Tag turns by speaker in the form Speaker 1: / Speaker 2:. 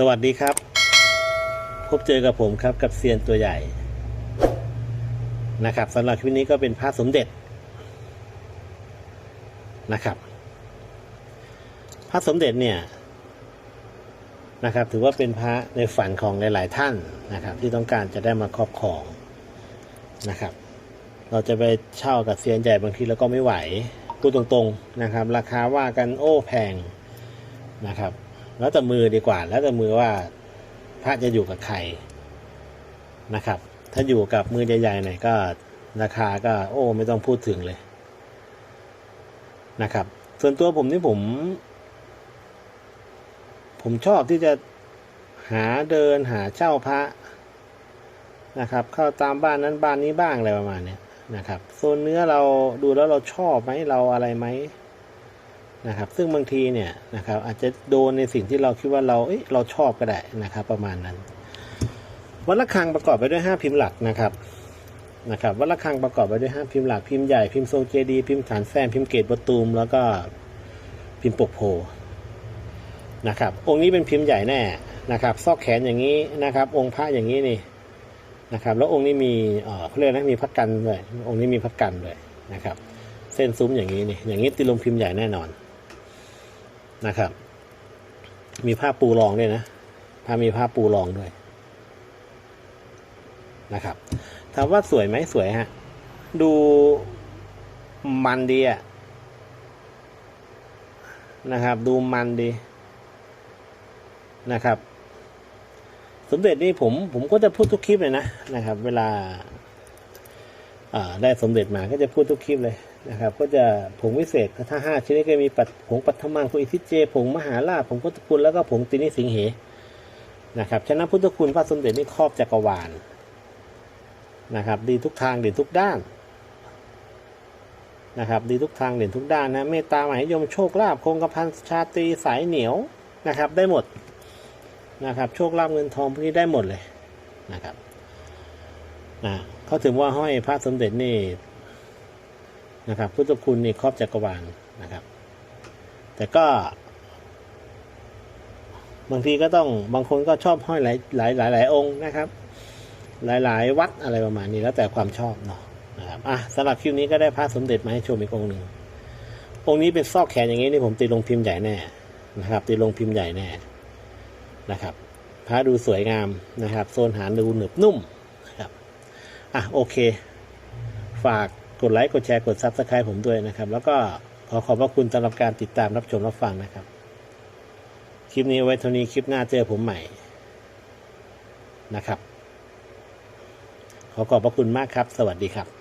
Speaker 1: สวัสดีครับ พบเจอกับผมครับกับเซียนตัวใหญ่นะครับสำหรับคลิปนี้ก็เป็นพระสมเด็จนะครับพระสมเด็จเนี่ยนะครับ ถือว่าเป็นพระในฝันของหลาย ๆ ท่านนะครับ ที่ต้องการจะได้มาครอบครองนะครับ เราจะไปเช่ากับเซียนใหญ่บางทีเราก็ไม่ไหวพูดตรง ๆ นะครับ ราคาว่ากันโอ้แพงนะครับ แล้วแต่มือดีกว่า แล้วแต่มือว่าพระจะอยู่กับใครนะครับ ถ้าอยู่กับมือใหญ่ๆหน่อยก็ราคาก็โอ้ไม่ต้องพูดถึงเลยนะครับ ส่วนตัวผมนี่ผม ผมชอบที่จะหาเดินหาเช่าพระนะครับ เข้าตามบ้านนั้นบ้านนี้บ้างอะไรประมาณเนี้ยนะครับ โซนเนื้อเราดูแล้วเราชอบไหมเราอะไรไหม นะครับซึ่งบางทีเนี่ยนะครับอาจจะโดนในสิ่งที่เราคิดว่าเราเอ้ยเราชอบก็ได้นะครับ ประมาณนั้น วัดระฆังประกอบไปด้วย 5 พิมพ์หลักนะครับนะครับวัดระฆังประกอบไปด้วย 5 พิมพ์หลักพิมพ์ใหญ่พิมพ์ทรงเจดีพิมพ์ฐานแซมพิมพ์เกตประตูม แล้วก็พิมพ์ปกโพนะครับองค์นี้เป็นพิมพ์ใหญ่แน่นะครับ ซอกแขนอย่างนี้นะครับ องค์พระอย่างนี้นี่นะครับ แล้วองค์นี้มีเออเขาเรียกนะมีพัดกันด้วยองค์นี้มีพัดกันด้วยนะครับ เส้นซุ้มอย่างนี้นี่อย่างนี้ตีลงพิมพ์ใหญ่แน่นอน นะครับ มีผ้าปูรองด้วยนะผ้ามีผ้าปูรองด้วยนะครับถามว่าสวยไหมสวยฮะ ดูมันดีอะนะครับ ดูมันดีนะครับ สมเด็จนี่ผมผมก็จะพูดทุกคลิปเลยนะนะครับ เวลาอ่าได้สมเด็จมาก็จะพูดทุกคลิปเลย นะครับ ก็จะผงวิเศษถ้าห้าชนิดก็มีปัดผงปัทมังผงอิทิเจ ผงมหาราชผงพุทธคุณแล้วก็ผงตินิสิงเหนะครับฉะนั้นพุทธคุณพระสมเด็จนี่ครอบจักรวาลนะครับ ดีทุกทางเด่นทุกด้านนะครับ ดีทุกทางเด่นทุกด้านนะเมตตาหมานิยมโชคลาภคงกระพันชาตรีสายเหนียวนะครับ ได้หมดนะครับโชคลาภเงินทองพวกนี้ได้หมดเลยนะครับนะเขาถึงว่าห้อยพระสมเด็จนี่ นะครับ พุทธคุณนี่ครอบจักรวาลนะครับ แต่ก็ บางทีก็ต้องบางคนก็ชอบห้อยหลายหลายหลายหลายองค์นะครับ หลายหลายวัดอะไรประมาณนี้แล้วแต่ความชอบเนาะนะครับอะสำหรับคลิปนี้ก็ได้พระสมเด็จมาให้ชมอีกองค์หนึ่งองค์นี้เป็นซอกแขนอย่างนี้นี่ผมตีลงพิมพ์ใหญ่แน่นะครับตีลงพิมพ์ใหญ่แน่นะครับพระดูสวยงามนะครับ โซนหางดูหนึบนุ่มนะครับอะโอเค ฝาก กดไลค์กดแชร์กด Subscribe ผมด้วยนะครับ แล้วก็ขอขอบพระคุณสำหรับการติดตามรับชมรับฟังนะครับ คลิปนี้ไว้เท่านี้คลิปหน้าเจอผมใหม่นะครับ ขอขอบพระคุณมากครับ สวัสดีครับ